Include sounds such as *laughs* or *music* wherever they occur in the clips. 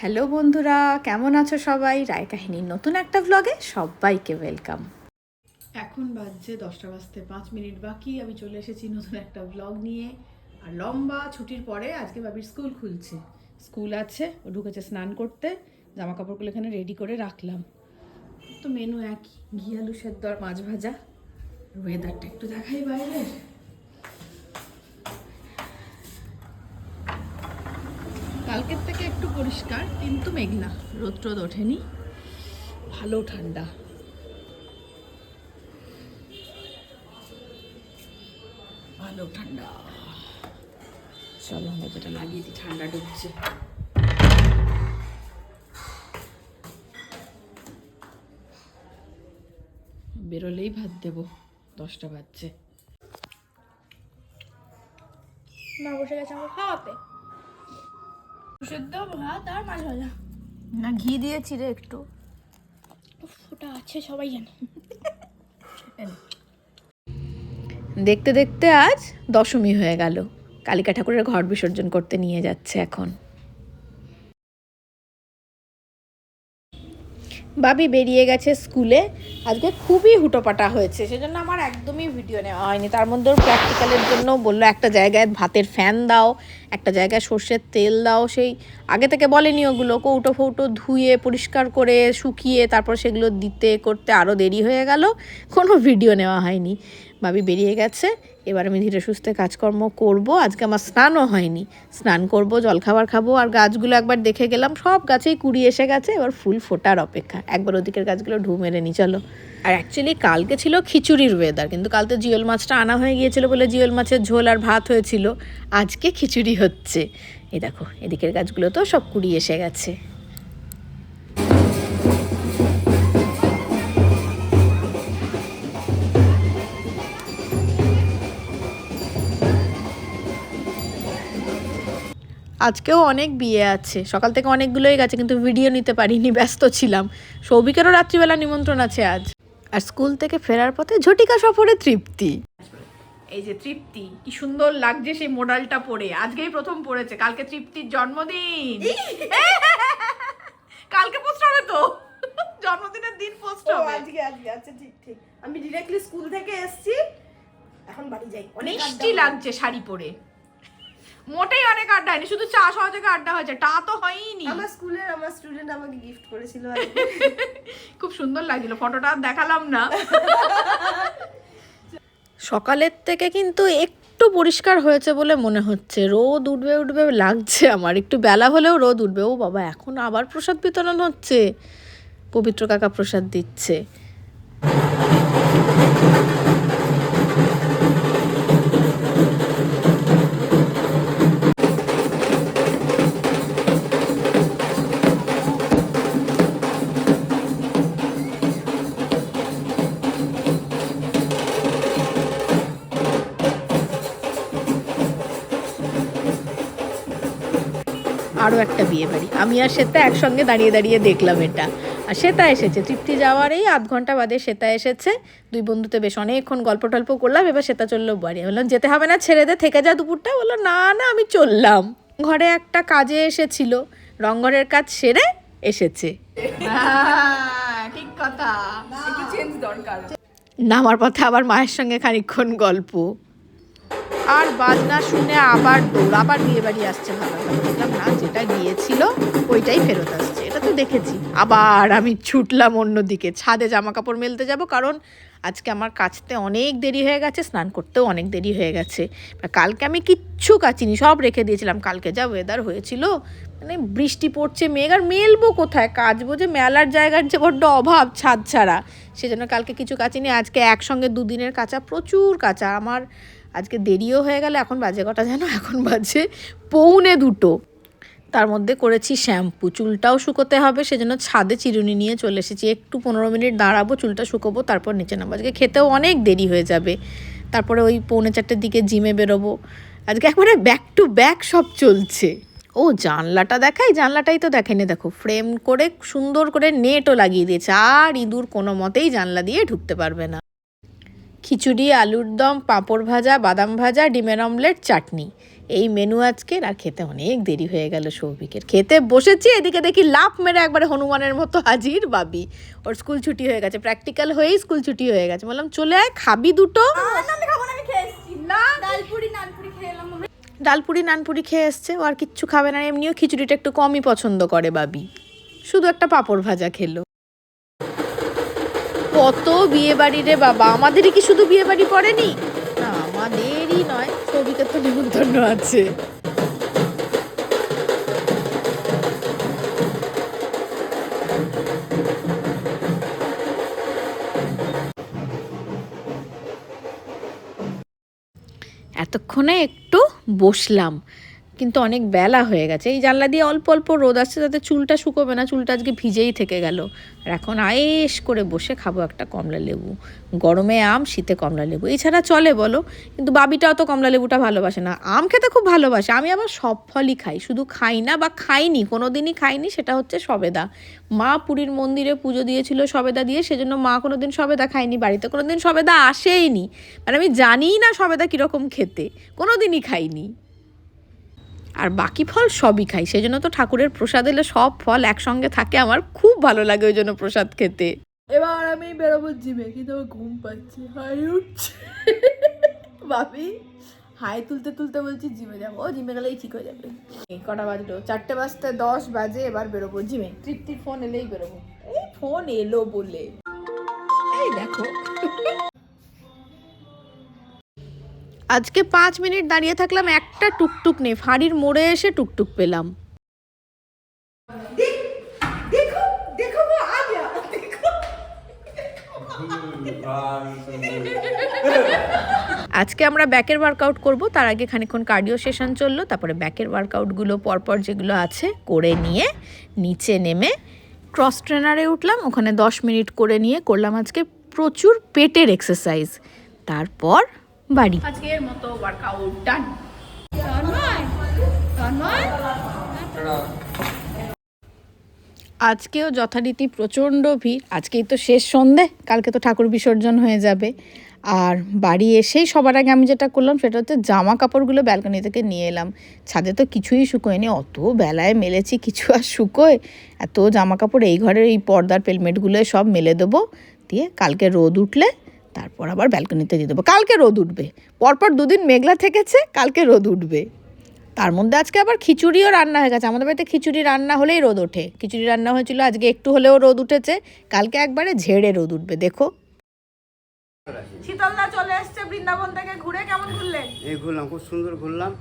Hello বন্ধুরা কেমন আছো সবাই? রায় কাহিনীর নতুন একটা ব্লগে সবাইকে ওয়েলকাম এখন বাজছে দশটা বাজতে পাঁচ মিনিট বাকি আমি চলে এসেছি নতুন একটা ব্লগ নিয়ে। আর লম্বা ছুটির পরে আজকে বাবির স্কুল খুলছে। স্কুল আছে ও ঢুকেছে স্নান করতে জামা কাপড়গুলো এখানে রেডি করে রাখলাম। তো মেনু একই ঘি আলু সেদ্ধ আর মাছ ভাজা। ওয়েদারটা একটু দেখাই বাইরের। কালকের থেকে একটু পরিষ্কার, কিন্তু মেঘলা। রোদ টোদ ওঠেনি। ভালো ঠান্ডা। ভালো ঠান্ডা। চলো, আমরা যেটা লাগিয়ে দিই, ঠান্ডা ঢুকছে বেরোলেই ভাত দেবো। দশটা বাজছে। মা বসে গেছে আমাকে খাওয়াতে। সেদ্ধ ভাত আর মাছ ভাজা। না ঘি দিয়েছি রে একটু। ওটা আছে সবাই জানে। দেখতে দেখতে আজ দশমী হয়ে গেল। কালিকা ঠাকুরের ঘর বিসর্জন করতে নিয়ে যাচ্ছে এখন। বাবি বেরিয়ে গেছে স্কুলে। আজকে খুবই হুটোপাটা হয়েছে, সেজন্য আমার একদমই ভিডিও নেওয়া হয়নি। তার মধ্যেও প্র্যাকটিক্যালের জন্য বলল, একটা জায়গায় ভাতের ফ্যান দাও, একটা জায়গায় সর্ষের তেল দাও। সেই আগে থেকে বলেনি ওগুলো, কৌটো ফৌটো ধুয়ে, পরিষ্কার করে, শুকিয়ে, তারপর সেগুলো দিতে করতে আরও দেরি হয়ে গেল। কোনো ভিডিও নেওয়া হয়নি। বাবি বেরিয়ে গেছে এবার আমি ধীরে সুস্থে কাজকর্ম করব। আজকে আমার স্নানও হয়নি। স্নান করব, জলখাবার খাব আর গাছগুলো একবার দেখে গেলাম, সব গাছেই কুড়ি এসে গেছে, এবার ফুল ফোটার অপেক্ষা। একবার ওদিকের গাছগুলো ঢু মেরে নি, চলো। আর অ্যাকচুয়ালি কালকে ছিল খিচুড়ির ওয়েদার কিন্তু কাল তো জিওল মাছটা আনা হয়ে গিয়েছিল বলে জিওল মাছের ঝোল আর ভাত হয়েছিল। আজকে খিচুড়ি হচ্ছে। এই দেখো, এদিকের গাছগুলো তো সব কুড়ি এসে গেছে। আজকেও অনেক বিয়ে আছে। সকাল থেকে অনেকগুলোই গেছে কিন্তু ভিডিও নিতে পারিনি ব্যস্ত ছিলাম। সৌভিকেরও রাত্রিবেলা নিমন্ত্রণ আছে আজ। আর স্কুল থেকে ফেরার পথে ঝটিকা সফরে তৃপ্তি। এই যে তৃপ্তি কি সুন্দর লাগছে সেই মোডালটা পরে। আজকেই প্রথম পড়েছে কালকে তৃপ্তির জন্মদিন। *laughs* কালকে পোস্ট হবে তো। *laughs* জন্মদিনের দিন পোস্ট হবে। আজকে আজকে আচ্ছা ঠিক ঠিক। আমি ডিরেক্টলি স্কুল থেকে এসেছি এখন বাড়ি যাই। অনেক মিষ্টি লাগছে শাড়ি পরে। মোটেই অনেক আড্ডা হয়নি শুধু চা সহযোগে আড্ডা হয়েছে টা তো হয়নি আমার স্কুলের আমার স্টুডেন্ট আমাকে গিফট করেছিল *laughs* খুব সুন্দর লাগছিল ফটোটা আর দেখালাম না। সকালের থেকে কিন্তু একটু পরিষ্কার হয়েছে বলে মনে হচ্ছে। রোদ উঠবে উঠবে লাগছে আমার একটু বেলা হলেও রোদ উঠবে। ও বাবা এখন আবার প্রসাদ বিতরণ হচ্ছে। পবিত্র কাকা প্রসাদ দিচ্ছে। আরও একটা বিয়ে বাড়ি। আমি আর শ্বেতা একসঙ্গে দাঁড়িয়ে দাঁড়িয়ে দেখলাম এটা। আর শ্বেতা এসেছে। তৃপ্তি যাওয়ার এই আধ ঘণ্টা বাদে শ্বেতা এসেছে। দুই বন্ধুতে বেশ অনেকক্ষণ গল্প টল্প করলাম। এবার শ্বেতা চলল বাড়ি। বললাম যেতে হবে না ছেড়ে দে থেকে যা দুপুরটা। বলল না না আমি চললাম। ঘরে একটা কাজে এসেছিল। রংঘরের কাজ সেরে এসেছে। ঠিক কথা। একটু চেঞ্জ দরকার। নামার পথে আবার মায়ের সঙ্গে খানিকক্ষণ গল্প। আর বাজনা শুনে আবার দৌড় আবার বিয়ে বাড়ি আসছে ভালো দেখলাম না যেটা গিয়েছিল ওইটাই ফেরত আসছে। এটা তো দেখেছি। আবার আমি ছুটলাম অন্যদিকে। ছাদে জামা কাপড় মেলতে যাব কারণ আজকে আমার কাচতে অনেক দেরি হয়ে গেছে, স্নান করতেও অনেক দেরি হয়ে গেছে। কালকে আমি কিচ্ছু কাচিনি, সব রেখে দিয়েছিলাম। কালকে যা ওয়েদার হয়েছিল মানে বৃষ্টি পড়ছে, মেঘ, আর মেলবো কোথায়? কাচবো যে মেলার জায়গার যে বড্ড অভাব ছাদ ছাড়া। সেজন্য কালকে কিছু কাচিনি। আজকে একসঙ্গে দুদিনের কাঁচা, প্রচুর কাঁচা। আমার আজকে দেরিও হয়ে গেল, এখন বাজে কটা যেন এখন বাজে পৌনে দুটো। তার মধ্যে করেছি শ্যাম্পু। চুলটাও শুকোতে হবে, সেজন্য ছাদে চিরুনি নিয়ে চলে এসেছি। একটু পনেরো মিনিট দাঁড়াবো, চুলটা শুকোবো, তারপর নিচে নামবো। আজকে খেতেও অনেক দেরি হয়ে যাবে। তারপরে ওই পৌনে চারটের দিকে জিমে বেরোবো। আজকে একবারে ব্যাক টু ব্যাক সব চলছে। ও, জানলাটা দেখাই? জানলাটাই তো দেখেনি, দেখো ফ্রেম করে, সুন্দর করে নেটও লাগিয়ে দিয়েছে। আর ইঁদুর কোনো মতেই জানলা দিয়ে ঢুকতে পারবে না। খিচুড়ি, আলুর দম, পাঁপড় ভাজা, বাদাম ভাজা, ডিমের অমলেট চাটনি। এই মেনু আজকের আর খেতে অনেক দেরি হয়ে গেল সৌভিকের। খেতে বসেছি এদিকে দেখি লাফ মেরে একবারে হনুমানের মতো হাজির বাবি। ওর স্কুল ছুটি হয়ে গেছে প্র্যাকটিক্যাল হয়েই স্কুল ছুটি হয়ে গেছে। বললাম চলে আয় খাবি দুটো। ডালপুরি নানপুরি খেয়ে এসছে ও আর কিচ্ছু খাবে না এমনিও খিচুড়িটা একটু কমই পছন্দ করে বাবি। শুধু একটা পাঁপড় ভাজা খেলো। কত বিয়ে বাড়ি রে বাবা আমাদেরই কি শুধু বিয়ে বাড়ি পড়েনি? না আমাদেরই নয় সবিকের তো নিমন্ত্রণ আছে। এতক্ষণে একটু বসলাম। কিন্তু অনেক বেলা হয়ে গেছে। এই জানলা দিয়ে অল্প অল্প রোদ আসছে তাতে চুলটা শুকোবে না, চুলটা আজকে ভিজেই থেকে গেল। আর এখন আয়েস করে বসে খাব একটা কমলা লেবু। গরমে আম, শীতে কমলা লেবু। এছাড়া চলে বলো, কিন্তু বাবিটাও তো কমলা লেবুটা ভালোবাসে না। আম খেতে খুব ভালোবাসে। আমি আবার সব ফলই খাই, শুধু খাই না বা খাইনি কোনো দিনই খাইনি, সেটা হচ্ছে সবেদা। মা পুরীর মন্দিরে পুজো দিয়েছিল সবেদা দিয়ে, সেজন্য মা কোনো দিন সবেদা খায়নি, বাড়িতে কোনো দিন সবেদা আসেইনি। মানে আমি জানিই না সবেদা কীরকম খেতে কোনো দিনই খাইনি। আর বাকি ফল সবই খাই। সেই জন্য তো ঠাকুরের প্রসাদ এলে সব ফল একসঙ্গে থাকে। আমার খুব ভালো লাগে ওই জন্য প্রসাদ খেতে। এবার আমি বেরোবো জিমে, কিন্তু আমার ঘুম পাচ্ছি। হাই উঠছে। ভাবি, হাই তুলতে তুলতে বলছি, জিমে যাব। ও, জিমে গেলেই ঠিক হয়ে যাবে। কটা বাজলো? চারটে বাজতে দশ বাজে, এবার বেরোবো জিমে। তৃপ্তির ফোন এলেই বেরোবো। এই ফোন এলো বলে। এই দেখো। আজকে পাঁচ মিনিট দাঁড়িয়ে থাকলাম একটা টুকটুক নেই। ফাঁড়ির মোড়ে এসে টুকটুক পেলাম। আজকে আমরা ব্যাকের ওয়ার্কআউট করব। তার আগে খানিকক্ষণ কার্ডিও সেশন চলল তারপরে ব্যাকের ওয়ার্কআউটগুলো পরপর যেগুলো আছে করে নিয়ে নিচে নেমে ক্রস ট্রেনারে উঠলাম। ওখানে দশ মিনিট করে নিয়ে করলাম আজকে প্রচুর পেটের এক্সারসাইজ তারপর বাড়ি। আজকের মতো ওয়ার্কআউট ডান আজকেও যথারীতি প্রচণ্ড ভিড়। আজকেই তো শেষ সন্ধে কালকে তো ঠাকুর বিসর্জন হয়ে যাবে। আর বাড়ি এসেই সবার আগে আমি যেটা করলাম সেটা হচ্ছে জামা কাপড়গুলো ব্যালকনি থেকে নিয়ে এলাম। ছাদে তো কিছুই শুকোয়নি অত বেলায় মেলেছি কিছু আর শুকোয়। এত জামা কাপড় এই ঘরের এই পর্দার পেলমেটগুলো সব মেলে দেবো। দিয়ে কালকে রোদ উঠলে তারপর আবার ব্যালকনিতে দিয়ে দেবো। কালকে রোদ উঠবে। পরপর দুদিন মেঘলা থেকেছে কালকে রোদ উঠবে। তার মধ্যে আজকে আবার খিচুড়িও রান্না হয়ে গেছে। আমাদের বাড়িতে খিচুড়ি রান্না হলেই রোদ ওঠে। খিচুড়ি রান্না হয়েছিল আজকে একটু হলেও রোদ উঠেছে। কালকে একবারে ঝেড়ে রোদ উঠবে দেখো। শীতলদা চলে এসছে বৃন্দাবন থেকে ঘুরে কেমন ঘুরলেন এই ঘুরলাম খুব সুন্দর ঘুরলাম।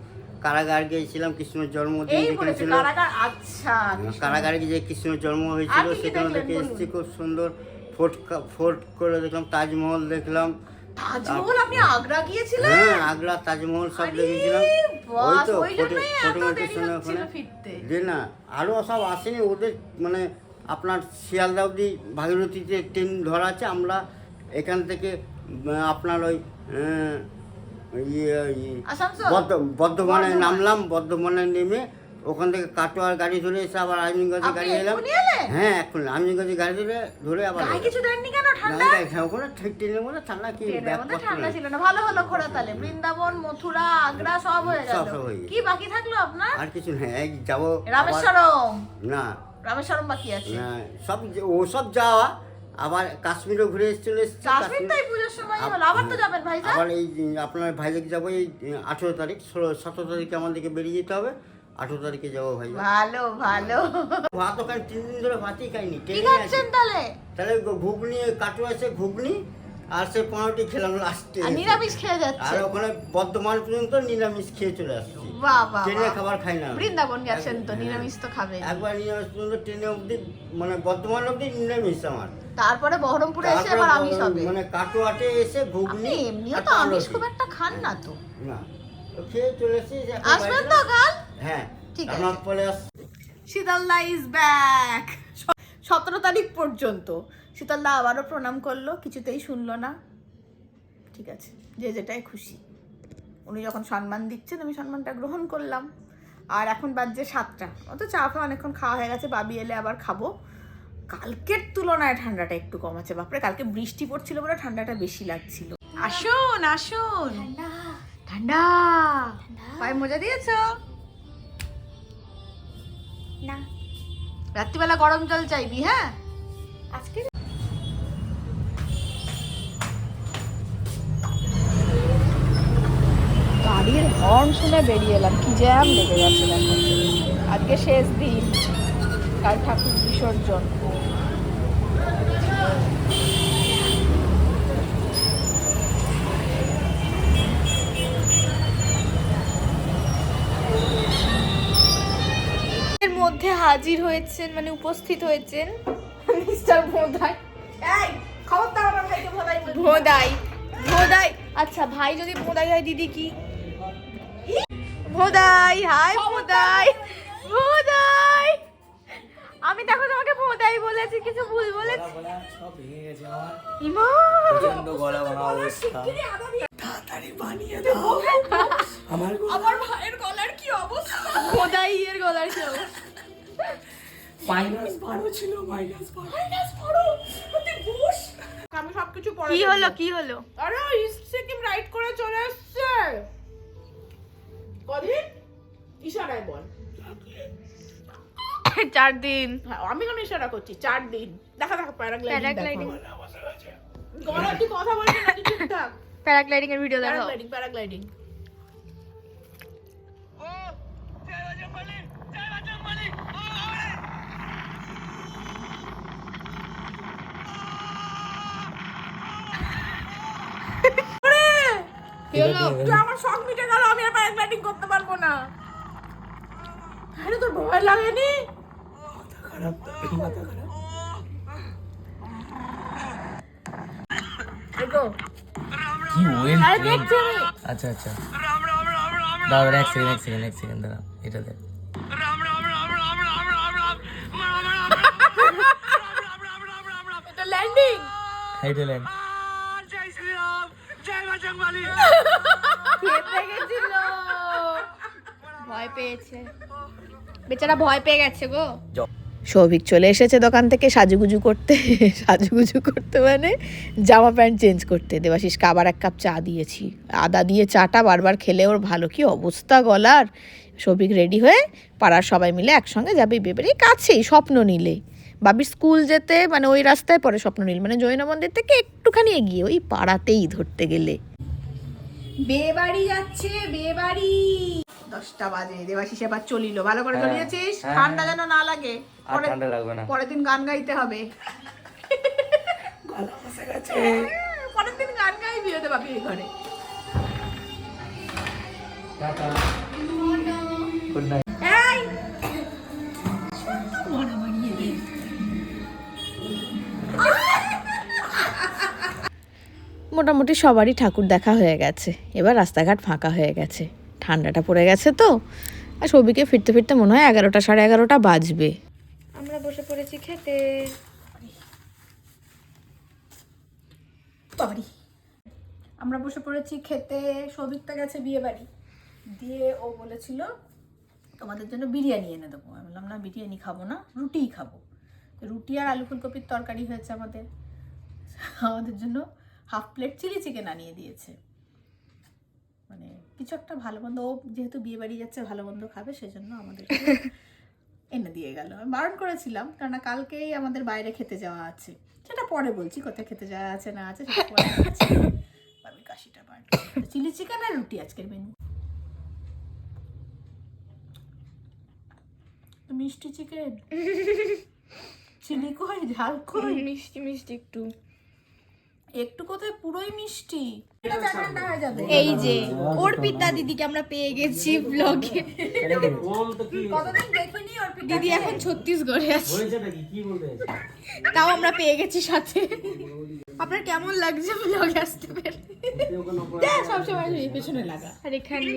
কারাগার গিয়েছিলাম কৃষ্ণের জন্মদিন এই যেখানে ছিল। কারাগার? আচ্ছা কারাগারে যে কৃষ্ণের জন্ম হয়েছিল সেখানে থেকে এসেছি খুব সুন্দর। ফোর্ট ফোর্ট করে দেখলাম তাজমহল দেখলাম। তাজমহল? আপনি আগ্রা গিয়েছিলেন? হ্যাঁ আগ্রা তাজমহল সব দেখেছিলাম। ওই তো ওই ফটো জন্যই এত ফটো দেরি হচ্ছিল ওখানে। যে না আরও সব আসেনি ওদের মানে আপনার শিয়ালদা অবধি ভাগীরথীতে ট্রেন ধরা আছে আমরা এখান থেকে আপনার ওই ইয়ে, ইয়ে, বর্ধমানে। নামলাম বর্ধমানে নেমে ওখান থেকে কাটোয়ার গাড়ি ধরে এসে আবার আমিনগঞ্জে গাড়ি এলাম। হ্যাঁ এখন আমিনগঞ্জে গাড়ি ধরে ধরে আবার কিছু দেননি কেন ঠান্ডা? ওখানে ঠিক ট্রেনের মধ্যে ঠান্ডা কি ঠান্ডা। ছিল? না ভালো হলো ঘোরা তাহলে বৃন্দাবন মথুরা আগ্রা সব হয়ে গেল। কি বাকি থাকল আপনার? আর কিছু নেই এই যাব রামেশ্বরম। না। রামেশ্বরম বাকি আছে? না সব ও সব যাওয়া আবার কাশ্মীরও ঘুরে চলে এসেছি কাশ্মীর তো পুজোর সময় হলো। আবার তো যাবেন ভাই আবার এই আপনার ভাইজাক যাব এই আঠেরো তারিখ ষোলো সতেরো তারিখে আমাদেরকে বেরিয়ে যেতে হবে। আঠেরো তারিখে যাব ভাই। ভালো ভালো। ভাত ওখানে তিন দিন ধরে ভাতই খাইনি তাহলে? তাহলে ঘুগনি কাটু আছে ঘুগনি আর সে পনেরোটি খেলাম লাস্টে। নিরামিষ খেয়ে যাচ্ছে? আর ওখানে বর্ধমান পর্যন্ত নিরামিষ খেয়ে চলে আসছি। বাবা ট্রেনে খাবার খাই না। বৃন্দাবন গেছেন তো হ্যাঁ। নিরামিষ তো খাবেন। একবার নিরামিষ পর্যন্ত ট্রেনে অবধি মানে বর্ধমান অবধি নিরামিষ আমার। তারপরে বহরমপুরে এসে আবার আমিষ হবে। মানে কাটোয়াটে এসে ঘুগনি এমনিও তো আমিষ খুব একটা খান না তো। না। তো খেয়ে চলে আসবেন তো কাল? হ্যাঁ ঠিক আছে। পরে শীতলদা ইজ ব্যাক সতেরো তারিখ পর্যন্ত। শীতলদা আবারও প্রণাম করল কিছুতেই শুনলো না। ঠিক আছে যে যেটাই খুশি। উনি যখন সম্মান দিচ্ছেন আমি সম্মানটা গ্রহণ করলাম। আর এখন বাজছে সাতটা। অত চা ফা অনেকক্ষণ খাওয়া হয়ে গেছে বাবি এলে আবার খাব। কালকের তুলনায় ঠান্ডাটা একটু কম আছে। বাপরে কালকে বৃষ্টি পড়ছিল বলে ঠান্ডাটা বেশি লাগছিল। আসুন আসুন। ঠান্ডা। পায়ে মজা দিয়েছ? না। রাত্রিবেলা গরম জল চাইবি হ্যাঁ? আজকে গাড়ির হর্ন শুনে বেরিয়ে এলাম। কি জ্যাম লেগে গেছে আজকে শেষ দিন। কাল ঠাকুর বিসর্জন। এর মধ্যে হাজির হয়েছেন মানে উপস্থিত হয়েছেন মিস্টার ভোদাই। এই খবরদার আমার ভাইকে ভোদাই ভোদাই ভোদাই। আচ্ছা ভাই যদি ভোদাই হয় দিদি কি? ভোদাই হাই ভোদাই ভোদাই। আমি দেখো তোমাকে ভোদাই বলেছি কিছু ভুল বলেছি। সব ভেঙে গেছে আমার। ইমা। তাড়াতাড়ি বানিয়ে দাও। আমার আমার ভাইয়ের গলার কি অবস্থা? ভোদাই এর গলার কি অবস্থা? মাইনাস বারো ছিল মাইনাস বারো। আমি সবকিছু পরে কি হলো কি হলো? আরে ইস্ট সিকিম রাইড করে চলে এসছে। কদিন? ইশারায় বল। *laughs* চার দিন। হ্যাঁ আমি কেন ইশারা করছি? চার দিন। দেখা দেখা প্যারাগ্লাইডিং প্যারাগ্লাইডিং। গলা তুই কথা বলবি নাকি ঠিকঠাক? প্যারাগ্লাইডিং এর ভিডিও দেখো প্যারাগ্লাইডিং আমার শখ মিটে গেল আমি আর প্যারাগ্লাইডিং করতে পারব না। আরে তোর ভয় লাগেনি? খারাপ মাথা খারাপ। দেখো কি ওয়েল আচ্ছা আচ্ছা। দাঁড়া এক সেকেন্ড এক সেকেন্ড এক সেকেন্ড দাঁড়া এটা দেখ। এটা ল্যান্ডিং ভয় পেয়েছে। বেচারা ভয় পেয়ে গেছে গো। সৌভিক চলে এসেছে দোকান থেকে সাজুগুজু করতে *laughs* সাজুগুজু করতে মানে জামা প্যান্ট চেঞ্জ করতে। দেবাশিসকে আবার এক কাপ চা দিয়েছি। আদা দিয়ে চাটা বারবার খেলে ওর ভালো কি অবস্থা গলার? সৌভিক রেডি হয়ে পাড়ার সবাই মিলে একসঙ্গে যাবে বেবের কাছেই, স্বপ্ন নিলে। বাবির স্কুল যেতে মানে ওই রাস্তায় পরে স্বপ্ন নীল। মানে জৈন মন্দির থেকে একটুখানি এগিয়ে ওই পাড়াতেই ধরতে গেলে। বিয়ে বাড়ি যাচ্ছে বিয়ে বাড়ি দশটা বাজে দেবাশিস এবার চলিল। ভালো করে হ্যাঁ, চলিয়েছিস? হ্যাঁ, ঠান্ডা হ্যাঁ। যেন না লাগে। ঠান্ডা লাগবে না। পরের দিন গান গাইতে হবে। গলা বসে গেছে। পরের দিন গান গাইবি ওদের বাপি এই ঘরে। টাটা। গুড নাইট মোটামুটি সবারই ঠাকুর দেখা হয়ে গেছে। এবার রাস্তাঘাট ফাঁকা হয়ে গেছে। ঠান্ডাটা পড়ে গেছে তো। আর সবিকে ফিরতে ফিরতে মনে হয় এগারোটা সাড়ে এগারোটা বাজবে। আমরা বসে পড়েছি খেতে। আমরা বসে পড়েছি খেতে। সৌভিকটা গেছে বিয়ে বাড়ি দিয়ে ও বলেছিল, তোমাদের জন্য বিরিয়ানি এনে দেবো। আমি বললাম, না, বিরিয়ানি খাব না, রুটিই খাব। রুটি আর আলু ফুলকপির তরকারি হয়েছে আমাদের। আমাদের জন্য হাফ প্লেট চিলি চিকেন আনিয়ে দিয়েছে। মানে কিছু একটা ভালো মন্দ ও যেহেতু বিয়ে বাড়ি যাচ্ছে ভালো মন্দ খাবে সেজন্য আমাদের *laughs* এনে দিয়ে গেল। আমি বারণ করেছিলাম কেননা কালকেই আমাদের বাইরে খেতে যাওয়া আছে। সেটা পরে বলছি কোথায় খেতে যাওয়া আছে না আছে সেটা পরে আমি কাশিটা বার চিলি চিকেন আর রুটি আজকের মেনু মিষ্টি চিকেন? *laughs* চিলি কই ঝাল কই? মিষ্টি মিষ্টি একটু। একটু কোথায় পুরোই মিষ্টি। এটা ঠান্ডা যাবে। এই যে অর্পিতা দিদিকে আমরা পেয়ে গেছি ব্লগে কতদিন দেখিনি ওর দিদি এখন ছত্তিশগড়ে আছে। তাও আমরা পেয়ে গেছি সাথে। আপনার কেমন লাগছে ব্লগে আসতে পেরে? সবসময় পেছনে লাগা। আর এখানে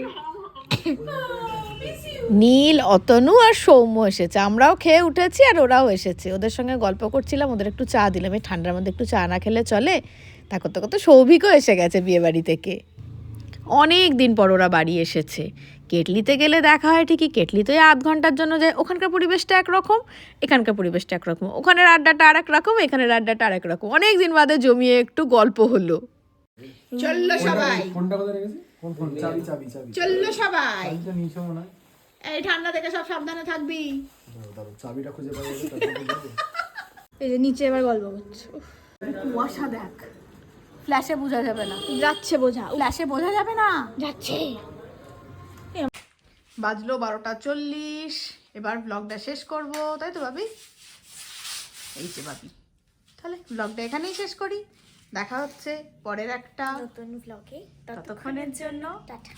নীল অতনু আর সৌম্য এসেছে। আমরাও খেয়ে উঠেছি আর ওরাও এসেছে। ওদের সঙ্গে গল্প করছিলাম ওদের একটু চা দিলাম। এই ঠান্ডার মধ্যে একটু চা না খেলে চলে। তা করতে করতে সৌভিকও এসে গেছে বিয়ে বাড়ি থেকে। অনেক দিন পর ওরা বাড়ি এসেছে। কেটলিতে গেলে দেখা হয় ঠিকই। কেটলিতে আধ ঘণ্টার জন্য যায় ওখানকার পরিবেশটা একরকম এখানকার পরিবেশটা একরকম। ওখানের আড্ডাটা আর এক রকম এখানের আড্ডাটা আর এক রকম। অনেক দিন বাদে জমিয়ে একটু গল্প হলো। চলল সবাই। চলল সবাই। এই ঠান্ডা থেকে সব সাবধানে থাকবি। চাবিটা খুঁজে। এই যে নিচে এবার গল্প করছে কুয়াশা দেখ। ফ্ল্যাশে বোঝা যাবে না। যাচ্ছে বোঝা ফ্ল্যাশে বোঝা যাবে না? যাচ্ছে। বাজলো বারোটা চল্লিশ। এবার ব্লগটা শেষ করব। তাই তো ভাবি? এই যে ভাবি। তাহলে ব্লগটা এখানেই শেষ করি। দেখা হচ্ছে পরের একটা নতুন ব্লগে ততক্ষণের জন্য টাটা।